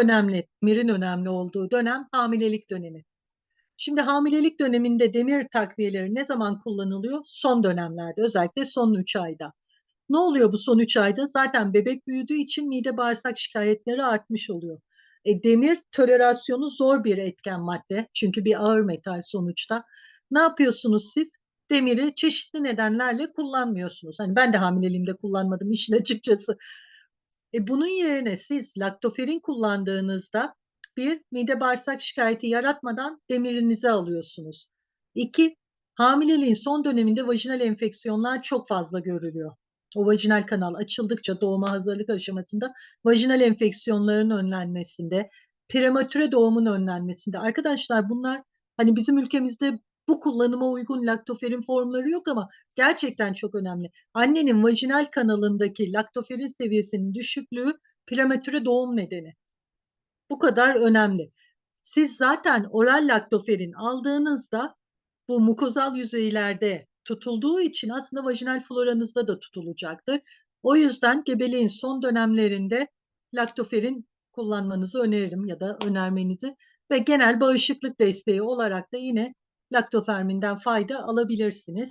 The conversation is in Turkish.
önemli, demirin önemli olduğu dönem hamilelik dönemi. Şimdi hamilelik döneminde demir takviyeleri ne zaman kullanılıyor? Son dönemlerde, özellikle son 3 ayda. Ne oluyor bu son 3 ayda? Zaten bebek büyüdüğü için mide bağırsak şikayetleri artmış oluyor. E, demir tolerasyonu zor bir etken madde. Çünkü bir ağır metal sonuçta. Ne yapıyorsunuz siz? Demiri çeşitli nedenlerle kullanmıyorsunuz. Hani ben de hamileliğimde kullanmadım işin açıkçası. E, bunun yerine siz laktoferin kullandığınızda bir, mide bağırsak şikayeti yaratmadan demirinizi alıyorsunuz. İki, hamileliğin son döneminde vajinal enfeksiyonlar çok fazla görülüyor. O vajinal kanal açıldıkça doğuma hazırlık aşamasında vajinal enfeksiyonların önlenmesinde, prematüre doğumun önlenmesinde. Arkadaşlar bunlar hani bizim ülkemizde bu kullanıma uygun laktoferin formları yok ama gerçekten çok önemli. Annenin vajinal kanalındaki laktoferin seviyesinin düşüklüğü prematüre doğum nedeni. Bu kadar önemli. Siz zaten oral laktoferin aldığınızda bu mukozal yüzeylerde tutulduğu için aslında vajinal floranızda da tutulacaktır. O yüzden gebeliğin son dönemlerinde laktoferin kullanmanızı öneririm ya da önermenizi ve genel bağışıklık desteği olarak da yine laktoferminden fayda alabilirsiniz.